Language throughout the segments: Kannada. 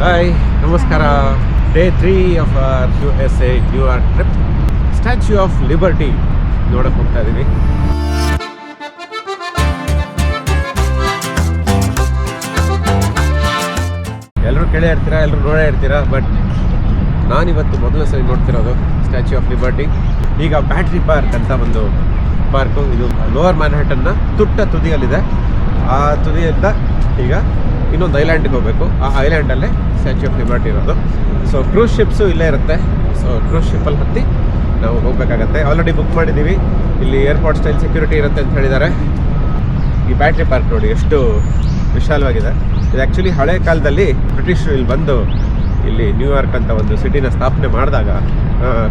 ಹಾಯ್ ನಮಸ್ಕಾರ. Day three of our U S A of trip Statue of Liberty ನೋಡಕ್ಕೆ ಹೋಗ್ತಾ ಇದ್ದೀವಿ ಎಲ್ಲರೂ ಕೇಳೇ ಇರ್ತೀರಾ ಎಲ್ಲರೂ ನೋಡೇ ಇರ್ತೀರಾ? ಬಟ್ ನಾನಿವತ್ತು ಮೊದಲ ಸರಿ ನೋಡ್ತಿರೋದು ಸ್ಟ್ಯಾಚ್ಯೂ ಆಫ್ ಲಿಬರ್ಟಿ ಈಗ ಬ್ಯಾಟ್ರಿ ಪಾರ್ಕ್ ಅಂತ ಒಂದು ಪಾರ್ಕು ಇದು ಲೋವರ್ ಮ್ಯಾನ್ಹಟನ್ನ ತುಟ್ಟ ತುದಿಯಲ್ಲಿದೆ. ಆ ತುದಿಯಿಂದ ಈಗ ಇನ್ನೊಂದು ಐಲ್ಯಾಂಡಿಗೆ ಹೋಗಬೇಕು. ಆ ಐಲ್ಯಾಂಡಲ್ಲೇ ಸ್ಟ್ಯಾಚ್ಯೂ ಆಫ್ ಲಿಬರ್ಟಿ ಇರೋದು. ಸೊ ಕ್ರೂಸ್ ಶಿಪ್ಸು ಇಲ್ಲೇ ಇರುತ್ತೆ. ಸೊ ಕ್ರೂಸ್ ಶಿಪ್ಪಲ್ಲಿ ಹತ್ತಿ ನಾವು ಹೋಗಬೇಕಾಗತ್ತೆ. ಆಲ್ರೆಡಿ ಬುಕ್ ಮಾಡಿದ್ದೀವಿ. ಇಲ್ಲಿ ಏರ್ಪೋರ್ಟ್ ಸ್ಟೈಲ್ ಸೆಕ್ಯೂರಿಟಿ ಇರುತ್ತೆ ಅಂತ ಹೇಳಿದ್ದಾರೆ. ಈ ಬ್ಯಾಟ್ರಿ ಪಾರ್ಕ್ ನೋಡಿ ಎಷ್ಟು ವಿಶಾಲವಾಗಿದೆ. ಇದು ಆ್ಯಕ್ಚುಲಿ ಹಳೆ ಕಾಲದಲ್ಲಿ ಬ್ರಿಟಿಷರು ಇಲ್ಲಿ ಬಂದು ಇಲ್ಲಿ ನ್ಯೂಯಾರ್ಕ್ ಅಂತ ಒಂದು ಸಿಟಿನ ಸ್ಥಾಪನೆ ಮಾಡಿದಾಗ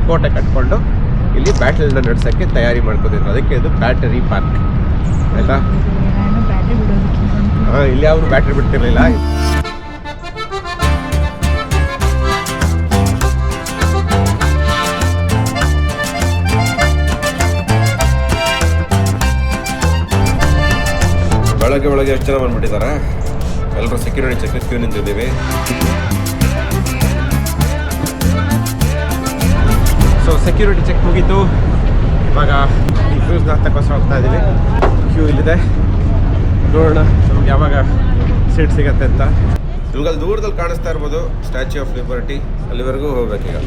ಕೋಟೆ ಕಟ್ಕೊಂಡು ಇಲ್ಲಿ ಬ್ಯಾಟಲ್ನ ನಡೆಸೋಕ್ಕೆ ತಯಾರಿ ಮಾಡ್ಕೊತಿದ್ರು ಅದಕ್ಕೆ ಇದು ಬ್ಯಾಟರಿ ಪಾರ್ಕ್ ಆಯ್ತಾ ನಾನು ಬ್ಯಾಟ್ರಿ ಬಿಡೋದಕ್ಕೆ ಹಾಂ ಇಲ್ಲಿ ಅವರು ಬ್ಯಾಟ್ರಿ ಬಿಡ್ತಿರ್ಲಿಲ್ಲ. ಬೆಳಗ್ಗೆ ಬೆಳಗ್ಗೆ ಎಷ್ಟು ಜನ ಬಂದ್ಬಿಟ್ಟಿದ್ದಾರೆ ಎಲ್ಲರೂ ಸೆಕ್ಯೂರಿಟಿ ಚೆಕ್ ಕ್ಯೂ ನಿಂತಿದ್ದೀವಿ. ಸೊ ಸೆಕ್ಯೂರಿಟಿ ಚೆಕ್ ಮುಗೀತು. ಇವಾಗ ಈ ಕ್ರೂಸ್ನ ಹತ್ತಕ್ಕೋಸ್ಕರ ಹೋಗ್ತಾ ಇದ್ದೀವಿ. ಕ್ಯೂ ಇಲ್ಲಿದೆ. ನೋಡೋಣ. ಯಾವಾಗ ಸೀಟ್ ಸಿಗತ್ತೆ ಅಂತ? ನಿಮ್ಗೆ ಅಲ್ಲಿ ದೂರದಲ್ಲಿ ಕಾಣಿಸ್ತಾ ಇರ್ಬೋದು ಸ್ಟ್ಯಾಚ್ಯೂ ಆಫ್ ಲಿಬರ್ಟಿ ಅಲ್ಲಿವರೆಗೂ ಹೋಗ್ಬೇಕೀಗ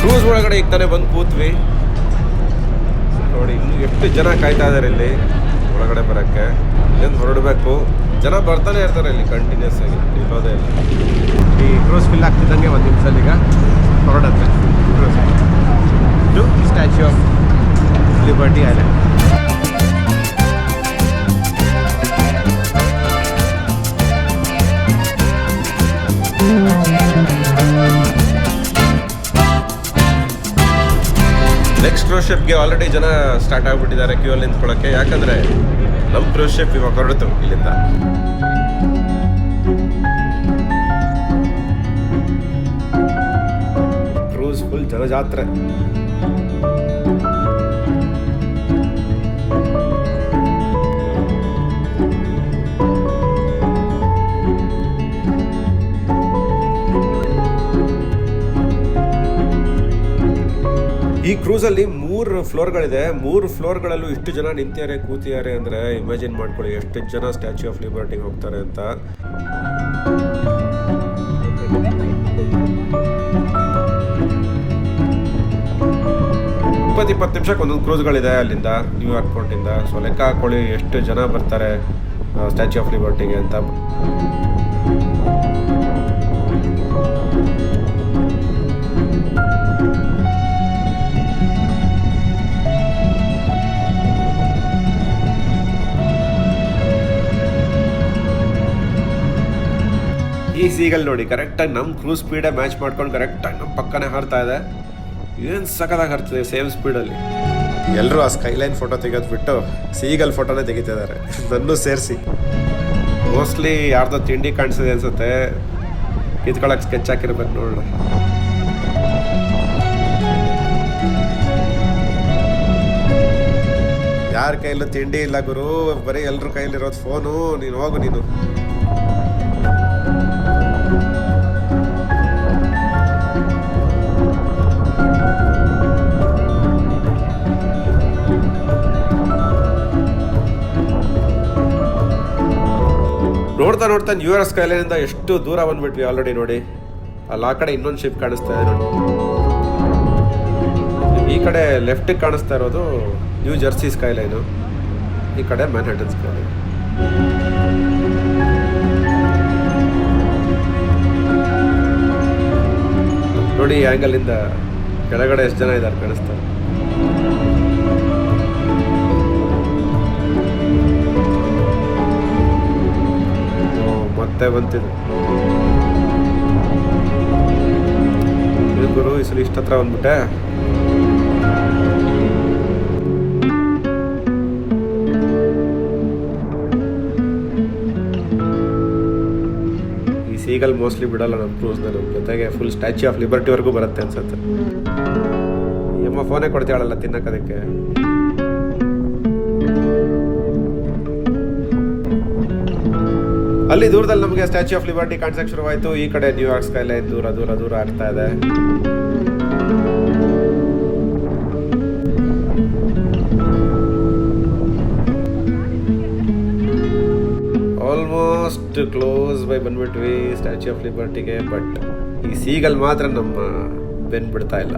ಕ್ರೂಸ್ ಒಳಗಡೆ ಈಗ ತಾನೇ ಬಂದು ಕೂತ್ವಿ. ನೋಡಿ ಇನ್ನು ಎಷ್ಟು ಜನ ಕಾಯ್ತಾ ಇದ್ದಾರೆ ಇಲ್ಲಿ ಒಳಗಡೆ ಬರೋಕ್ಕೆ. ಇಲ್ಲಿಂದ ಹೊರಡಬೇಕು? ಜನ ಬರ್ತಾನೆ ಇರ್ತಾರೆ ಇಲ್ಲಿ ಕಂಟಿನ್ಯೂಸ್ ಆಗಿ ನಿಲ್ಲೋದೇ ಇಲ್ಲ. ಈ ಕ್ರೂಸ್ ಫಿಲ್ ಆಗ್ತಿದ್ದಂಗೆ ಒಂದು ನಿಮಿಷ ಈಗ ಹೊರಡತ್ತೆ. Statue of Liberty island next cruise ಶಿಪ್ಗೆ already ಜನ ಸ್ಟಾರ್ಟ್ ಆಗಿಬಿಟ್ಟಿದ್ದಾರೆ ಕ್ಯೂ ಅಲ್ಲಿ ನಿಂತ್ಕೊಳ್ಳೋಕ್ಕೆ ಯಾಕಂದ್ರೆ ನಮ್ಮ ಕ್ರೂಸ್ ಶಿಪ್ ಇವಾಗ ಹೊರಡ್ತು ಇಲ್ಲಿಂದ. ಅಲ್ಲಿ ಜನಜಾತ್ರೆ ಈ ಕ್ರೂಸಲ್ಲಿ ಮೂರು ಫ್ಲೋರ್ಗಳಿದೆ. ಮೂರು ಫ್ಲೋರ್ಗಳಲ್ಲೂ ಇಷ್ಟು ಜನ ನಿಂತಿದ್ದಾರೆ, ಕೂತಿದ್ದಾರೆ ಅಂದರೆ ಇಮ್ಯಾಜಿನ್ ಮಾಡ್ಕೊಳ್ಳಿ, ಎಷ್ಟು ಜನ ಸ್ಟ್ಯಾಚ್ಯೂ ಆಫ್ ಲಿಬರ್ಟಿಗೆ ಹೋಗ್ತಾರೆ ಅಂತ. ಇಪ್ಪತ್ತು ಇಪ್ಪತ್ತು ನಿಮಿಷಕ್ಕೆ ಒಂದೊಂದು ಕ್ರೂಸ್ಗಳಿದೆ ಅಲ್ಲಿಂದ ನ್ಯೂಯಾರ್ಕ್ ಪೋರ್ಟಿಂದ ಸೊ ಲೆಕ್ಕ ಹಾಕೊಳ್ಳಿ, ಎಷ್ಟು ಜನ ಬರ್ತಾರೆ ಸ್ಟ್ಯಾಚ್ಯೂ ಆಫ್ ಲಿಬರ್ಟಿಗೆ ಅಂತ. ಈ ಸೀಗಲ್ ನೋಡಿ ಕರೆಕ್ಟಾಗಿ ನಮ್ಮ ಕ್ರೂಸ್ ಸ್ಪೀಡೇ ಮ್ಯಾಚ್ ಮಾಡ್ಕೊಂಡು ಕರೆಕ್ಟಾಗಿ ನಮ್ಮ ಪಕ್ಕನೇ ಹಾರ್ತಾ ಇದೆ. ಏನು ಸಖತ್ತಾಗಿ ಹರ್ತದೆ ಸೇಮ್ ಸ್ಪೀಡಲ್ಲಿ ಎಲ್ಲರೂ ಆ ಸ್ಕೈಲೈನ್ ಫೋಟೋ ತೆಗೆದು ಬಿಟ್ಟು ಸೀಗಲ್ ಫೋಟೋನೇ ತೆಗಿತಿದ್ದಾರೆ. ನನ್ನೂ ಸೇರಿಸಿ. ಮೋಸ್ಟ್ಲಿ ಯಾರ್ದೋ ತಿಂಡಿ ಕಾಣಿಸಿದೆ ಅನ್ಸುತ್ತೆ. ಕಿತ್ಕೊಳಕ್ಕೆ ಸ್ಕೆಚ್ ಹಾಕಿರ್ಬೇಕು ನೋಡೋಣ ಯಾರ ಕೈಲೂ ತಿಂಡಿ ಇಲ್ಲ ಗುರು. ಬರೀ ಎಲ್ಲರ ಕೈಲಿರೋದು ಫೋನು ನೀನು ಹೋಗು ನೀನು. ನೋಡ್ತಾ ನೋಡ್ತಾ ನ್ಯೂ ಇಯರ್ ಸ್ಕೈಲೈನಿಂದ ಎಷ್ಟು ದೂರ ಬಂದ್ಬಿಟ್ವಿ ಆಲ್ರೆಡಿ ನೋಡಿ. ಅಲ್ಲಿ ಆ ಕಡೆ ಇನ್ನೊಂದು ಶಿಪ್ ಕಾಣಿಸ್ತಾ ಇದೆ ನೋಡಿ. ಈ ಕಡೆ ಲೆಫ್ಟಿಗೆ ಕಾಣಿಸ್ತಾ ಇರೋದು ನ್ಯೂ ಜರ್ಸಿ ಸ್ಕೈಲೈನು ಈ ಕಡೆ ಮ್ಯಾನ್ಹಟನ್ ಸ್ಕೈಲೈನ್ ನೋಡಿ ಈ ಆ್ಯಂಗಲಿಂದ ಕೆಳಗಡೆ ಎಷ್ಟು ಜನ ಇದ್ದಾರೆ ಕಾಣಿಸ್ತಾರೆ ಮತ್ತೆ ಬಂತಿದೆ. ಗುರು, ಈ ಇಷ್ಟ ಹತ್ರ ಬಂದ್ಬಿಟ್ಟೆ. ಈ ಸೀಗಲ್ ಮೋಸ್ಟ್ಲಿ ಬಿಡಲ್ಲ ನಮ್ಮ ಕ್ರೂಸ್ನ ನಮ್ಮ ಜೊತೆಗೆ ಫುಲ್ ಸ್ಟ್ಯಾಚ್ಯೂ ಆಫ್ ಲಿಬರ್ಟಿವರೆಗೂ ಬರುತ್ತೆ ಅನ್ಸುತ್ತೆ. ಎಮ್ಮ ಫೋನೇ ಕೊಡ್ತಾಳಲ್ಲ ತಿನ್ನಕ್ಕೆ ಅದಕ್ಕೆ. ಅಲ್ಲಿ ದೂರದಲ್ಲಿ ನಮಗೆ ಸ್ಟ್ಯಾಚ್ಯೂ ಆಫ್ ಲಿಬರ್ಟಿ ಕಾಣಿಸಕ್ ಶುರುವಾಯಿತು. ಈ ಕಡೆ ನ್ಯೂಯಾರ್ಕ್ ಸ್ಕೈಲೈನ್ ದೂರ ದೂರ ದೂರ ಆಗ್ತಾ ಇದೆ. ಆಲ್ಮೋಸ್ಟ್ ಕ್ಲೋಸ್ ಬೈ ಬಂದ್ಬಿಟ್ವಿ ಸ್ಟ್ಯಾಚ್ಯೂ ಆಫ್ ಲಿಬರ್ಟಿಗೆ ಬಟ್ ಈ ಸೀಗಲ್ ಮಾತ್ರ ನಮ್ಮ ಬೆನ್ ಬಿಡ್ತಾ ಇಲ್ಲ.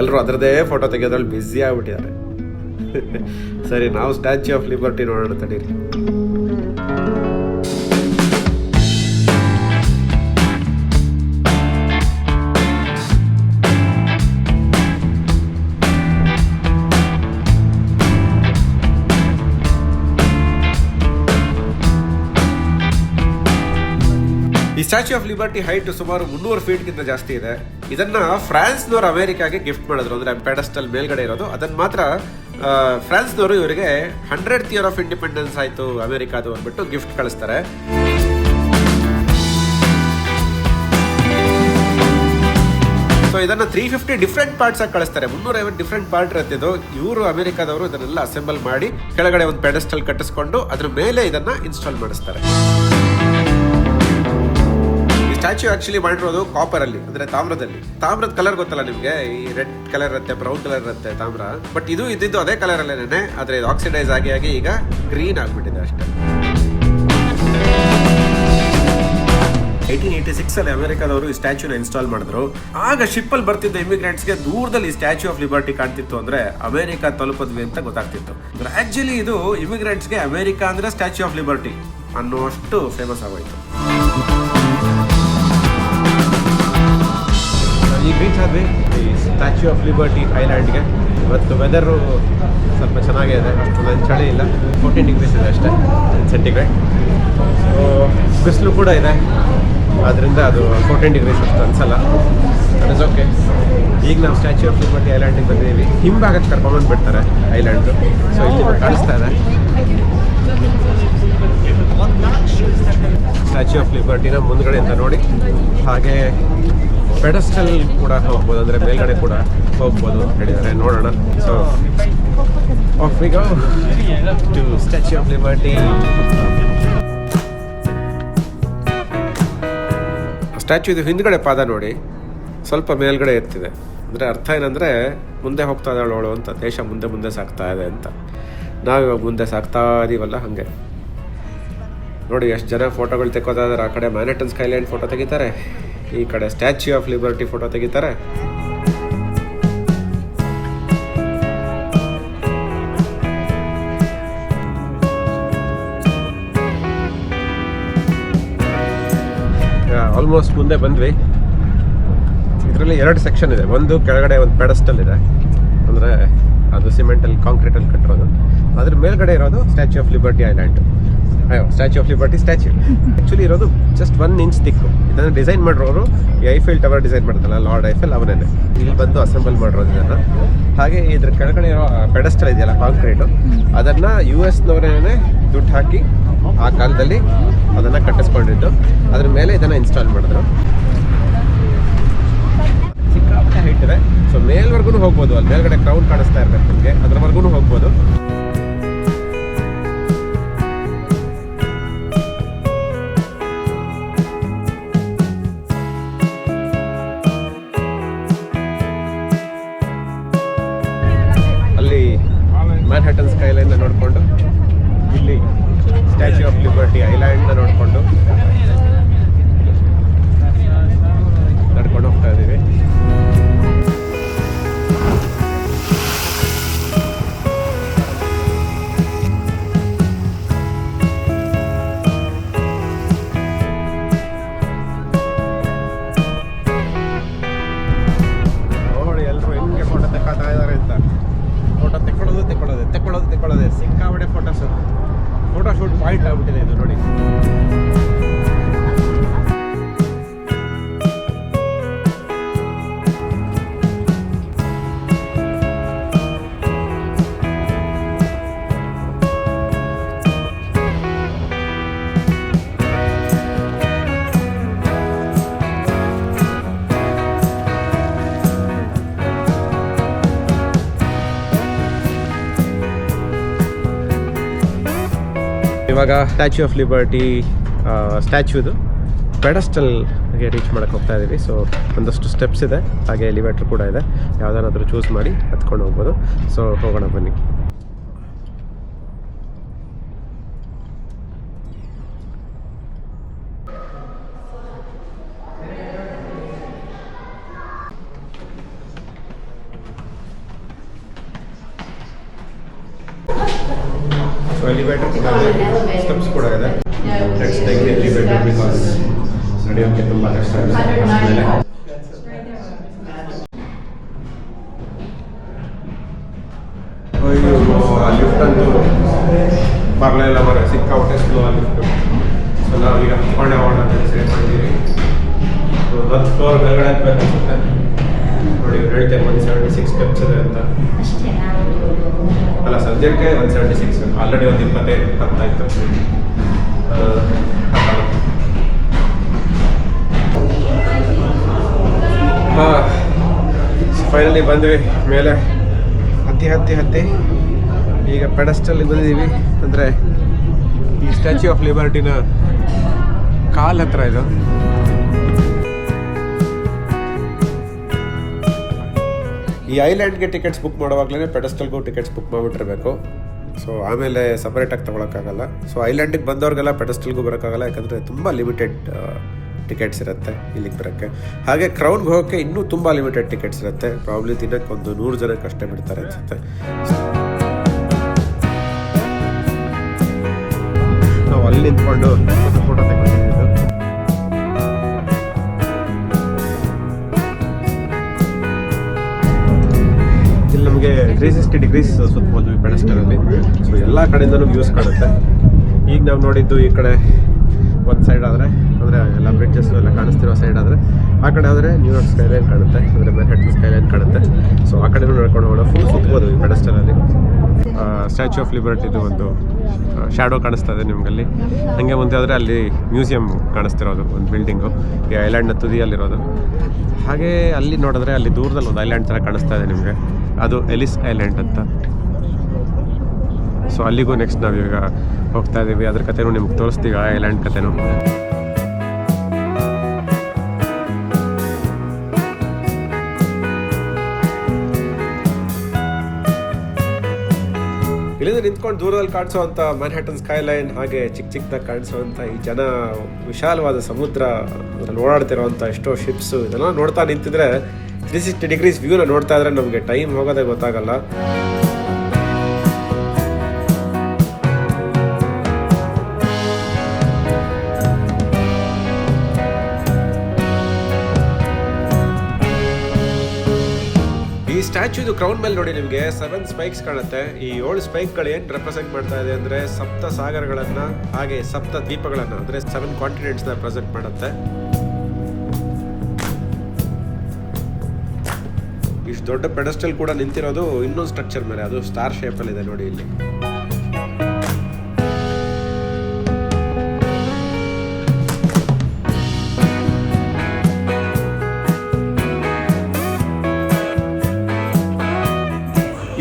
ಎಲ್ಲರೂ ಅದರದೇ ಫೋಟೋ ತೆಗೆಯೋದ್ರಲ್ಲಿ ಬ್ಯುಸಿ ಆಗ್ಬಿಟ್ಟಿದ್ದಾರೆ. ಸರಿ, ನಾವು ಸ್ಟ್ಯಾಚ್ಯೂ ಆಫ್ ಲಿಬರ್ಟಿ ನೋಡೋಣ ತಡೀರಿ. ಈ ಸ್ಟ್ಯಾಚ್ಯೂ ಆಫ್ ಲಿಬರ್ಟಿ ಹೈಟ್ ಸುಮಾರು ಮುನ್ನೂರು ಫೀಟ್ಗಿಂತ ಜಾಸ್ತಿ ಇದೆ. ಇದನ್ನ ಫ್ರಾನ್ಸ್ನವರು ಅಮೆರಿಕಾಗೆ ಗಿಫ್ಟ್ ಮಾಡಿದ್ರು. ಅಂದ್ರೆ ಪೆಡಸ್ಟಲ್ ಮೇಲ್ಗಡೆ ಇರೋದು. ಅದನ್ನ ಮಾತ್ರ ಫ್ರಾನ್ಸ್ನವರು ಇವರಿಗೆ ಹಂಡ್ರೆಡ್ ಇಯರ್ ಆಫ್ ಇಂಡಿಪೆಂಡೆನ್ಸ್ ಆಯ್ತು ಅಮೆರಿಕಾದು ಅಂದ್ಬಿಟ್ಟು ಗಿಫ್ಟ್ ಕಳಿಸ್ತಾರೆ. ಸೊ ಇದನ್ನ ತ್ರೀ ಫಿಫ್ಟಿ ಡಿಫ್ರೆಂಟ್ ಪಾರ್ಟ್ಸ್ ಆಗಿ ಕಳಿಸ್ತಾರೆ. ಮುನ್ನೂರ ಐವತ್ತು ಡಿಫ್ರೆಂಟ್ ಪಾರ್ಟ್ ಇರ್ತಿದ್ದು ಇವರು ಅಮೆರಿಕಾದವರು ಇದನ್ನೆಲ್ಲ ಅಸೆಂಬಲ್ ಮಾಡಿ, ಕೆಳಗಡೆ ಒಂದು ಪೆಡಸ್ಟಲ್ ಕಟ್ಟಿಸ್ಕೊಂಡು, ಅದ್ರ ಮೇಲೆ ಇದನ್ನ ಇನ್ಸ್ಟಾಲ್ ಮಾಡಿಸ್ತಾರೆ. ಸ್ಟ್ಯಾಚ್ಯೂ ಆಕ್ಚುಲಿ ಮಾಡಿರೋದು ಕಾಪರ್ ಅಲ್ಲಿ, ಅಂದ್ರೆ ತಾಮ್ರದಲ್ಲಿ. ತಾಮ್ರದ ಕಲರ್ ಗೊತ್ತಲ್ಲ ನಿಮ್ಗೆ? ಈ ರೆಡ್ ಕಲರ್ ಇರುತ್ತೆ ಬ್ರೌನ್ ಕಲರ್ ಇರುತ್ತೆ ತಾಮ್ರ. ಬಟ್ ಇದು ಇದ್ದಿದ್ದು ಅದೇ ಕಲರ್ ಅಲ್ಲೇನೆ ಆದ್ರೆ ಇದು ಆಕ್ಸಿಡೈಸ್ ಆಗಿ ಆಗಿ ಈಗ ಗ್ರೀನ್ ಆಗ್ಬಿಟ್ಟಿದೆ ಅಷ್ಟೇ. ಏಯ್ಟೀನ್ ಏಯ್ಟಿ ಸಿಕ್ಸ್ ಅಲ್ಲಿ ಅಮೆರಿಕಾದವರು ಈ ಸ್ಟ್ಯಾಚ್ಯೂನ ಇನ್ಸ್ಟಾಲ್ ಮಾಡಿದ್ರು. ಆಗ ಶಿಪ್ ಅಲ್ಲಿ ಬರ್ತಿದ್ದ ಇಮಿಗ್ರೆಂಟ್ಸ್ಗೆ ದೂರದಲ್ಲಿ ಸ್ಟ್ಯಾಚ್ಯೂ ಆಫ್ ಲಿಬರ್ಟಿ ಕಾಣ್ತಿತ್ತು ಅಂದ್ರೆ ಅಮೆರಿಕ ತಲುಪದ್ವಿ ಅಂತ ಗೊತ್ತಾಗ್ತಿತ್ತು. ಆಕ್ಚುಲಿ ಇದು ಇಮಿಗ್ರೆಂಟ್ಸ್ಗೆ ಅಮೆರಿಕಾ ಅಂದ್ರೆ ಸ್ಟ್ಯಾಚ್ಯೂ ಆಫ್ ಲಿಬರ್ಟಿ ಅನ್ನೋಷ್ಟು ಫೇಮಸ್ ಆಗೋಯ್ತು. ಈಗ ರೀಚ್ ಆದ್ವಿ ಈ ಸ್ಟ್ಯಾಚ್ಯೂ ಆಫ್ ಲಿಬರ್ಟಿ ಐಲ್ಯಾಂಡ್ಗೆ ಇವತ್ತು ವೆದರು ಸ್ವಲ್ಪ ಚೆನ್ನಾಗೇ ಇದೆ ನನ್ನ ಚಳಿ ಇಲ್ಲ ಫೋರ್ಟೀನ್ ಡಿಗ್ರೀಸ್ ಇದೆ ಅಷ್ಟೇ ಸೆಂಟಿಗ್ರೇಡ್ ಸೊ ಬಿಸಿಲು ಕೂಡ ಇದೆ ಆದ್ದರಿಂದ ಅದು ಫೋರ್ಟೀನ್ ಡಿಗ್ರೀಸ್ ಅಷ್ಟು ಅನ್ಸಲ್ಲ. ಇಸ್ ಓಕೆ ಈಗ ನಾವು ಸ್ಟ್ಯಾಚ್ಯೂ ಆಫ್ ಲಿಬರ್ಟಿ ಐಲ್ಯಾಂಡಿಗೆ ಬಂದಿದ್ದೀವಿ. ಹಿಂಭಾಗಕ್ಕೆ ಕರ್ಕೊಂಡ್ಬಂದು ಬಿಡ್ತಾರೆ ಐಲ್ಯಾಂಡು ಸೊ ಇಲ್ಲಿ ಕಾಣಿಸ್ತಾ ಇದೆ. ಸ್ಟ್ಯಾಚ್ಯೂ ಆಫ್ ಲಿಬರ್ಟಿನ ಮುಂದ್ಗಡೆಯಿಂದ ನೋಡಿ. ಹಾಗೆ ಪೆಡಸ್ಟಲ್ ಕೂಡ ಹೋಗ್ಬೋದು, ಅಂದರೆ ಮೇಲ್ಗಡೆ ಕೂಡ ಹೋಗ್ಬೋದು ಹೇಳಿದರೆ ನೋಡೋಣ. So off we go to Statue of Liberty ಸ್ಟ್ಯಾಚ್ಯೂದು ಹಿಂದ್ಗಡೆ ಪಾದ ನೋಡಿ, ಸ್ವಲ್ಪ ಮೇಲ್ಗಡೆ ಎತ್ತಿದೆ. ಅಂದರೆ ಅರ್ಥ ಏನಂದರೆ, ಮುಂದೆ ಹೋಗ್ತಾ ಇದ್ದಾಳೆ ಅವಳು ಅಂತ, ದೇಶ ಮುಂದೆ ಮುಂದೆ ಸಾಗ್ತಾ ಇದೆ ಅಂತ. ನಾವಿವಾಗ ಮುಂದೆ ಸಾಗ್ತಾ ಇದೀವಲ್ಲ ಹಾಗೆ. ನೋಡಿ, ಎಷ್ಟು ಜನ ಫೋಟೋಗಳು ತೆಕ್ಕೋತಾ ಇದ್ದಾರೆ. ಆ ಕಡೆ ಮ್ಯಾನೆಟನ್ ಸ್ಕೈಲ್ಯಾಂಡ್ ಫೋಟೋ ತೆಗಿತಾರೆ. ಈ ಕಡೆ ಸ್ಟ್ಯಾಚ್ಯೂ ಆಫ್ ಲಿಬರ್ಟಿ ಫೋಟೋ ತೆಗಿತಾರೆ. ಆಲ್ಮೋಸ್ಟ್ ಮುಂದೆ ಬಂದ್ವಿ. ಇದರಲ್ಲಿ ಎರಡು ಸೆಕ್ಷನ್ ಇದೆ. ಒಂದು ಕೆಳಗಡೆ ಒಂದು ಪೆಡಸ್ಟಲ್ ಇದೆ. ಅಂದರೆ ಅದು ಸಿಮೆಂಟಲ್ಲಿ ಕಾಂಕ್ರೀಟಲ್ಲಿ ಕಟ್ಟಿರೋದು. ಅದ್ರ ಮೇಲ್ಗಡೆ ಇರೋದು Statue of Liberty island Statue of Liberty statue actually ಇರೋದು ಜಸ್ಟ್ ಒನ್ ಇಂಚ್ ತಿಕ್ಕು ಇದನ್ನು ಡಿಸೈನ್ ಮಾಡಿರೋರು ಈ ಐಫೆಲ್ ಟವರ್ ಡಿಸೈನ್ ಮಾಡ್ತಲ್ಲ ಲಾರ್ಡ್ ಐಫೆಲ್ ಅವನೇ ಇಲ್ಲಿ ಬಂದು ಅಸೆಂಬಲ್ ಮಾಡಿರೋದು ಇದನ್ನು. ಹಾಗೆ ಇದ್ರ ಕೆಳಗಡೆ ಇರೋ ಪೆಡಸ್ಟಲ್ ಇದೆಯಲ್ಲ ಕಾಂಕ್ರೀಟು ಅದನ್ನು ಯು ಎಸ್ನವರೇ ದುಡ್ಡು ಹಾಕಿ ಆ ಕಾಲದಲ್ಲಿ ಅದನ್ನು ಕಟ್ಟಿಸ್ಕೊಂಡಿದ್ದು. ಅದ್ರ ಮೇಲೆ ಇದನ್ನು ಇನ್ಸ್ಟಾಲ್ ಮಾಡಿದ್ರು. ಸಿಕ್ಕಾಪಟ್ಟೆ ಹೈಟ್ ಇದೆ. ಸೊ ಮೇಲ್ವರೆಗೂ ಹೋಗ್ಬೋದು, ಅಲ್ಲಿ ಮೇಲ್ಗಡೆ ಕ್ರೌಡ್ ಕಾಣಿಸ್ತಾ ಇರ್ಬೇಕು ನಿಮಗೆ. ಅದ್ರವರೆಗೂ ಹೋಗ್ಬೋದು. ಐಲ್ಯಾಂಡ್ನ ನೋಡಿಕೊಂಡು ನಡ್ಕೊಂಡು ಹೋಗ್ತಾ ಇದ್ದೀವಿ ಇವಾಗ ಸ್ಟ್ಯಾಚ್ಯೂ ಆಫ್ ಲಿಬರ್ಟಿ ಸ್ಟ್ಯಾಚ್ಯೂದು ಪೆಡಸ್ಟಲ್ಗೆ ರೀಚ್ ಮಾಡೋಕ್ಕೆ ಹೋಗ್ತಾ ಇದ್ದೀವಿ ಸೊ ಒಂದಷ್ಟು ಸ್ಟೆಪ್ಸ್ ಇದೆ. ಹಾಗೆ ಎಲಿವೇಟರ್ ಕೂಡ ಇದೆ. ಯಾವುದಾದ್ರೂ ಚೂಸ್ ಮಾಡಿ ಹತ್ಕೊಂಡು ಹೋಗ್ಬೋದು. ಸೊ ಹೋಗೋಣ ಬನ್ನಿ. ಎಲಿವೇಟರ್ ಆ ಲಿಫ್ಟ್ ಅಂತೂ ಬರಲೇ ಬರ ಸಿಕ್ಕಾಪಟ್ಟೆ ಸ್ಲೋ ಆ ಲಿಫ್ಟ್ ಸೊ ನಾವೀಗ ಹತ್ಕೊಂಡೆ ಹೋಗೋಣ ಅಂತ ಸೇವ್ ಮಾಡಿದ್ದೀವಿ ಸೊ ಹತ್ತು ಫ್ಲೋರ್ ಕೆಳಗಡೆ ನೋಡಿ ಹೇಳ್ತೇವೆ ಒನ್ ಸೆವೆಂಟಿ ಸಿಕ್ಸ್ ಸ್ಟೆಪ್ಸ್ ಇದೆ ಅಂತ. ಅಲ್ಲ ಸದ್ಯಕ್ಕೆ ಒನ್ ಸೆವೆಂಟಿ ಸಿಕ್ಸ್ ಆಲ್ರೆಡಿ ಒಂದು ಇಪ್ಪತ್ತೈದು ಹತ್ತಾಯ್ತು ಫೈನಲಿ ಬಂದ್ವಿ. ಮೇಲೆ ಹತ್ತಿ ಹತ್ತಿ ಹತ್ತಿ. ಈಗ ಪೆಡಸ್ಟಲ್ಲಿ ಬಂದಿದ್ದೀವಿ ಅಂದರೆ ಈ ಸ್ಟ್ಯಾಚ್ಯೂ ಆಫ್ ಲಿಬರ್ಟಿನ ಕಾಲ್ ಹತ್ರ ಇದು. ಈ ಐಲ್ಯಾಂಡ್ಗೆ ಟಿಕೆಟ್ಸ್ ಬುಕ್ ಮಾಡುವಾಗಲೇ ಪೆಡಸ್ಟಲ್ಗೂ ಟಿಕೆಟ್ಸ್ ಬುಕ್ ಮಾಡಿಬಿಟ್ಟಿರಬೇಕು. ಸೊ ಆಮೇಲೆ ಸಪ್ರೇಟಾಗಿ ತೊಗೊಳಕ್ಕಾಗಲ್ಲ. ಸೊ ಐಲ್ಯಾಂಡಿಗೆ ಬಂದವ್ರಿಗೆಲ್ಲ ಪೆಡಸ್ಟಲ್ಗೂ ಬರೋಕ್ಕಾಗಲ್ಲ, ಯಾಕಂದರೆ ತುಂಬ ಲಿಮಿಟೆಡ್ ಟಿಕೆಟ್ಸ್ ಇರುತ್ತೆ ಇಲ್ಲಿಗೆ ಬರೋಕ್ಕೆ. ಹಾಗೆ ಕ್ರೌನ್ಗೆ ಹೋಗೋಕ್ಕೆ ಇನ್ನೂ ತುಂಬ ಲಿಮಿಟೆಡ್ ಟಿಕೆಟ್ಸ್ ಇರುತ್ತೆ. ಪ್ರಾಬ್ಲಿ ದಿನಕ್ಕೆ ಒಂದು ನೂರು ಜನಕ್ಕೆ ಅಷ್ಟೇ ಬಿಡ್ತಾರೆ ಅನಿಸುತ್ತೆ. ಅಲ್ಲಿ ನಿಂತ್ಕೊಂಡು ಫೋಟೋ ತಗೊಂಡಿದ್ದು ಇಲ್ಲಿ ನಮಗೆ ತ್ರೀ ಸಿಕ್ಸ್ಟಿ ಡಿಗ್ರೀಸ್ ಈ ಪೆಡಸ್ಟರಲ್ಲಿ ಸೊ ಎಲ್ಲ ಕಡೆಯಿಂದನೂ ವ್ಯೂಸ್ ಕಾಣುತ್ತೆ. ಈಗ ನಾವು ನೋಡಿದ್ದು ಈ ಕಡೆ ಒಂದು ಸೈಡ್ ಆದರೆ, ಅಂದರೆ ಎಲ್ಲ ಬ್ರಿಡ್ಜಸ್ ಎಲ್ಲ ಕಾಣಿಸ್ತಿರೋ ಸೈಡ್ ಆದರೆ, ಆ ಕಡೆ ಆದರೆ ನ್ಯೂಯಾರ್ಕ್ ಸ್ಕೈಲೈನ್ ಕಾಣುತ್ತೆ, ಅಂದರೆ ಮೆನ್ಹಟನ್ ಸ್ಕೈಲೈನ್ ಕಾಣುತ್ತೆ. ಸೊ ಆ ಕಡೆನೂ ನಡ್ಕೊಂಡು ಹೋಗೋಣ. ಫುಲ್ ಸುತ್ತಬೋದು ಈ ಬೆಡಸ್ಟರಲ್ಲಿ ಸ್ಟ್ಯಾಚ್ಯೂ ಆಫ್ ಲಿಬರ್ಟಿದು ಒಂದು ಶ್ಯಾಡೋ ಕಾಣಿಸ್ತಾ ಇದೆ ನಿಮಗಲ್ಲಿ. ಹಾಗೆ ಮುಂದೆ ಆದರೆ ಅಲ್ಲಿ ಮ್ಯೂಸಿಯಂ ಕಾಣಿಸ್ತಿರೋದು, ಒಂದು ಬಿಲ್ಡಿಂಗು ಈ ಐಲ್ಯಾಂಡ್ನ ತುದಿಯಲ್ಲಿರೋದು. ಹಾಗೆ ಅಲ್ಲಿ ನೋಡಿದ್ರೆ ಅಲ್ಲಿ ದೂರದಲ್ಲಿ ಒಂದು ಐಲ್ಯಾಂಡ್ ಥರ ಕಾಣಿಸ್ತಾ ಇದೆ ನಿಮಗೆ. ಅದು ಎಲಿಸ್ ಐಲ್ಯಾಂಡ್ ಅಂತ. ಸೊ ಅಲ್ಲಿಗೂ ನೆಕ್ಸ್ಟ್ ನಾವೀಗ ಹೋಗ್ತಾ ಇದ್ದೀವಿ ಅದ್ರ ಕಥೆನೂ ನಿಮ್ಗೆ ತೋರಿಸ್ತೀವಿ, ಆ ಐಲ್ಯಾಂಡ್ ಕಥೆನೂ. ನಿಂತ್ಕೊಂಡು ದೂರದಲ್ಲಿ ಕಾಣಿಸುವಂಥ ಮ್ಯಾನ್ಹ್ಯಾಟನ್ ಸ್ಕೈ ಲೈನ್ ಹಾಗೆ ಚಿಕ್ಕ ಚಿಕ್ಕದಾಗಿ ಕಾಣಿಸುವಂಥ ಈ ಜನ ವಿಶಾಲವಾದ ಸಮುದ್ರ, ಅದ್ರಲ್ಲಿ ಓಡಾಡ್ತಿರೋವಂಥ ಎಷ್ಟೋ ಶಿಪ್ಸು ಇದೆಲ್ಲ ನೋಡ್ತಾ ನಿಂತಿದ್ರೆ ತ್ರೀ ಸಿಕ್ಸ್ಟಿ ಡಿಗ್ರೀಸ್ ವ್ಯೂನ ನೋಡ್ತಾ ಇದ್ರೆ ನಮಗೆ ಟೈಮ್ ಹೋಗೋದೇ ಗೊತ್ತಾಗಲ್ಲ. ಈ ಸ್ಟ್ಯಾಚ್ಯೂದು ಕ್ರೌನ್ ಮೇಲೆ ನೋಡಿ ನಿಮಗೆ ಸೆವೆನ್ ಸ್ಪೈಕ್ಸ್ ಕಾಣುತ್ತೆ. ಈ ಏಳು ಸ್ಪೈಕ್ಗಳು ಏನು ರೆಪ್ರೆಸೆಂಟ್ ಮಾಡ್ತಾ ಇದೆ ಅಂದ್ರೆ ಸಪ್ತ ಸಾಗರಗಳನ್ನ, ಹಾಗೆ ಸಪ್ತ ದ್ವೀಪಗಳನ್ನ, ಅಂದ್ರೆ ಸೆವೆನ್ ಕಾಂಟಿನೆಂಟ್ಸ್ ಪ್ರೆಸೆಂಟ್ ಮಾಡುತ್ತೆ. ಇಷ್ಟು ದೊಡ್ಡ ಪೆಡಸ್ಟಲ್ ಕೂಡ ನಿಂತಿರೋದು ಇನ್ನೊಂದು ಸ್ಟ್ರಕ್ಚರ್ ಮೇಲೆ, ಅದು ಸ್ಟಾರ್ ಶೇಪ್ ಅಲ್ಲಿ ಇದೆ ನೋಡಿ ಇಲ್ಲಿ.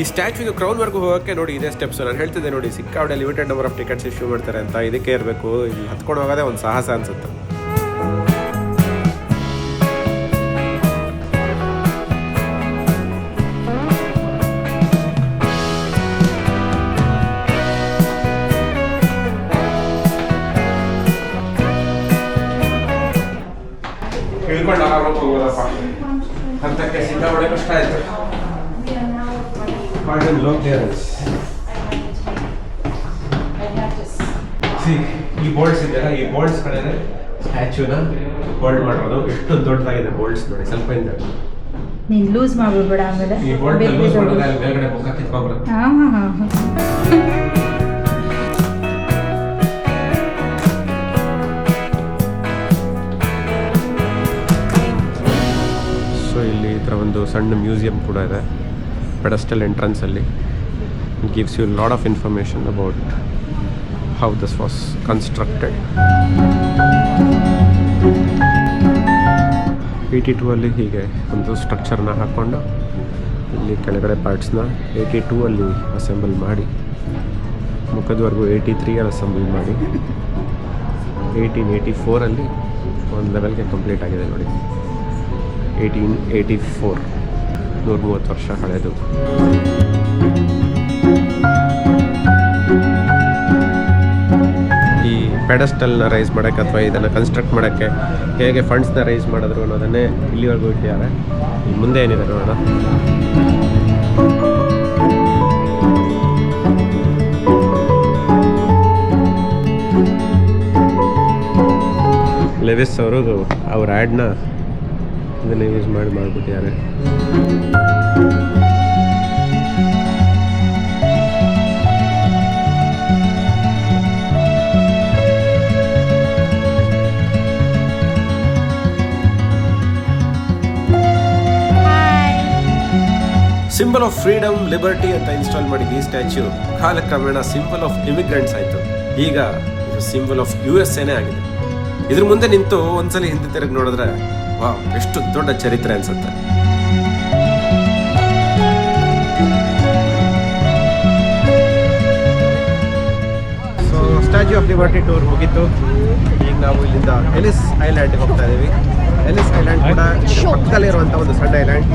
ಕ್ರೌನ್ ಕ್ರೌನ್ವರೆಗೂ ಹೋಗೋಕ್ಕೆ ನೋಡಿ ಇದೇ ಸ್ಟೆಪ್ಸ್ ನಾನು ಹೇಳ್ತಿದ್ದೆ ನೋಡಿ, ಸಿಕ್ಕಾಪಟ್ಟೆ limited number of tickets issue ಮಾಡ್ತಾರೆ ಅಂತ. ಇದಕ್ಕೆ ಇರಬೇಕು. ಇಲ್ಲಿ ಹತ್ಕೊಂಡು ಹೋಗೋದೇ ಒಂದು ಸಾಹಸ ಅನ್ಸುತ್ತೆ. ಹತ್ತಕ್ಕೆ ಸಿಕ್ಕಾಪಡೆ ಕಷ್ಟ ಆಯ್ತು. Pardon, low clearance. See, ಈ ಬೋಲ್ಡ್ಸ್ ಇದೆಯಲ್ಲ ಈ ಬೋಲ್ಡ್ಸ್ ಕಡೆ ಸ್ಟ್ಯಾಚ್ಯೂನ ಹೋಲ್ಡ್ ಮಾಡೋದು ಎಷ್ಟು ದೊಡ್ಡದಾಗಿದೆ ಬೋಲ್ಡ್ಸ್ ನೋಡಿ ಸ್ವಲ್ಪ ಇಂದ ನೀನ್ ಲೂಸ್ ಮಾಡ್ಬಿಡ್ಬೇಡ ಆಮೇಲೆ ಈ ಬೋಲ್ಡ್ ಲೂಸ್ ಮಾಡಿದ್ರೆ ಅಲ್ಲಿ ಮೇಲ್ಗಡೆ ಮುಖ ಕಿತ್ಕೊಂಡ್ಬಿಡುತ್ತೆ ಹಾ ಹಾ ಹಾ ಹಾ. ಸೊ ಇಲ್ಲಿ ಈ ಥರ ಒಂದು ಸಣ್ಣ ಮ್ಯೂಸಿಯಂ ಕೂಡ ಇದೆ. Pedestal ಎಂಟ್ರೆನ್ಸಲ್ಲಿ gives you lot of information about how this was constructed eighty two ಅಲ್ಲಿ ಹೀಗೆ ಒಂದು ಸ್ಟ್ರಕ್ಚರ್ನ ಹಾಕ್ಕೊಂಡು ಇಲ್ಲಿ ಕೆಳಗಡೆ ಪಾರ್ಟ್ಸ್ನ ಏಯ್ಟಿ ಟೂ ಅಲ್ಲಿ ಅಸೆಂಬಲ್ ಮಾಡಿ, ಮುಖದವರೆಗೂ ಏಯ್ಟಿ ತ್ರೀಯಲ್ಲಿ ಅಸೆಂಬಲ್ ಮಾಡಿ ಏಯ್ಟೀನ್ ಏಯ್ಟಿ ಫೋರಲ್ಲಿ ಒಂದು ಲೆವೆಲ್ಗೆ ಕಂಪ್ಲೀಟ್ ಆಗಿದೆ ನೋಡಿ. ಏಯ್ಟೀನ್ ಏಯ್ಟಿ ಫೋರ್ ನೂರ ಮೂವತ್ತು ವರ್ಷ ಹಳೆಯದು ಈ ಪೆಡಸ್ಟಲ್ನ ರೈಸ್ ಮಾಡೋಕ್ಕೆ ಅಥವಾ ಇದನ್ನು ಕನ್ಸ್ಟ್ರಕ್ಟ್ ಮಾಡೋಕ್ಕೆ ಹೇಗೆ ಫಂಡ್ಸ್ನ ರೈಸ್ ಮಾಡಿದ್ರು ಅನ್ನೋದನ್ನೇ ಇಲ್ಲಿವರೆಗೂ ಇಟ್ಟಿದ್ದಾರೆ. ಮುಂದೆ ಏನಿದೆ ನೋಡೋಣ. ಲೆವಿಸ್ ಅವರು ಅವ್ರ ಆ್ಯಡ್ನ ಇದನ್ನು ಯೂಸ್ ಮಾಡಿ ಮಾಡಿಬಿಟ್ಟಿದ್ದಾರೆ. ಸಿಂಬಲ್ ಆಫ್ ಫ್ರೀಡಮ್ ಲಿಬರ್ಟಿ ಅಂತ ಇನ್ಸ್ಟಾಲ್ ಮಾಡಿದ ಈ ಸ್ಟ್ಯಾಚ್ಯೂ ಕಾಲಕ್ರಮೇಣ ಸಿಂಬಲ್ ಆಫ್ ಇಮಿಗ್ರೆಂಟ್ಸ್ ಆಯಿತು. ಈಗ ಸಿಂಬಲ್ ಆಫ್ ಯು ಎಸ್ ಎನೇ ಆಗಿದೆ. ಇದ್ರ ಮುಂದೆ ನಿಂತು ಒಂದ್ಸಲಿ ಹಿಂದೆ ತಿರುಗಿ ನೋಡಿದ್ರೆ ವಾ ಎಷ್ಟು ದೊಡ್ಡ ಚರಿತ್ರೆ ಅನ್ಸುತ್ತೆ. So Statue of Liberty tour ಮುಗೀತು. ಈಗ ನಾವು ಇಲ್ಲಿಂದ ಎಲಿಸ್ ಐಲ್ಯಾಂಡ್ಗೆ ಹೋಗ್ತಾ ಇದೀವಿ ಎಲಿಸ್ ಐಲ್ಯಾಂಡ್ ಕೂಡ ಪಕ್ಕದಲ್ಲಿ ಪಕ್ಕದಲ್ಲಿರುವಂಥ ಒಂದು ಸಣ್ಣ ಐಲ್ಯಾಂಡ್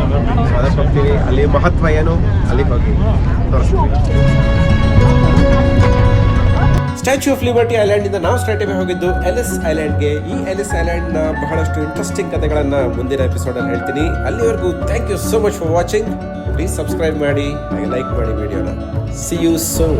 ಅದಕ್ಕೆ ಹೋಗ್ತೀವಿ. ಅಲ್ಲಿ ಮಹತ್ವ ಏನು? ಅಲ್ಲಿಗೆ ಹೋಗಿ ತೋರಿಸ್ತೀವಿ. ಸ್ಟ್ಯಾಚ್ಯೂ ಆಫ್ ಲಿಬರ್ಟಿ ಐಲ್ಯಾಂಡ್ ಇಂದ ನಾವು ಸ್ಟಾರ್ಟ್ ಹೋಗಿದ್ದು ಎಲಿಸ್ ಐಲ್ಯಾಂಡ್ಗೆ ಈ ಎಲಿಸ್ ಐಲ್ಯಾಂಡ್ನ ಬಹಳಷ್ಟು ಇಂಟ್ರೆಸ್ಟಿಂಗ್ ಕಥೆಗಳನ್ನ ಮುಂದಿನ ಎಪಿಸೋಡ್ ಅಲ್ಲಿ ಹೇಳ್ತೀನಿ. ಅಲ್ಲಿವರೆಗೂ thank you so much for watching please subscribe ಮಾಡಿ, ಹಾಗೆ ಲೈಕ್ ಮಾಡಿ ವಿಡಿಯೋನ ಸಿ ಯು ಸೋನ್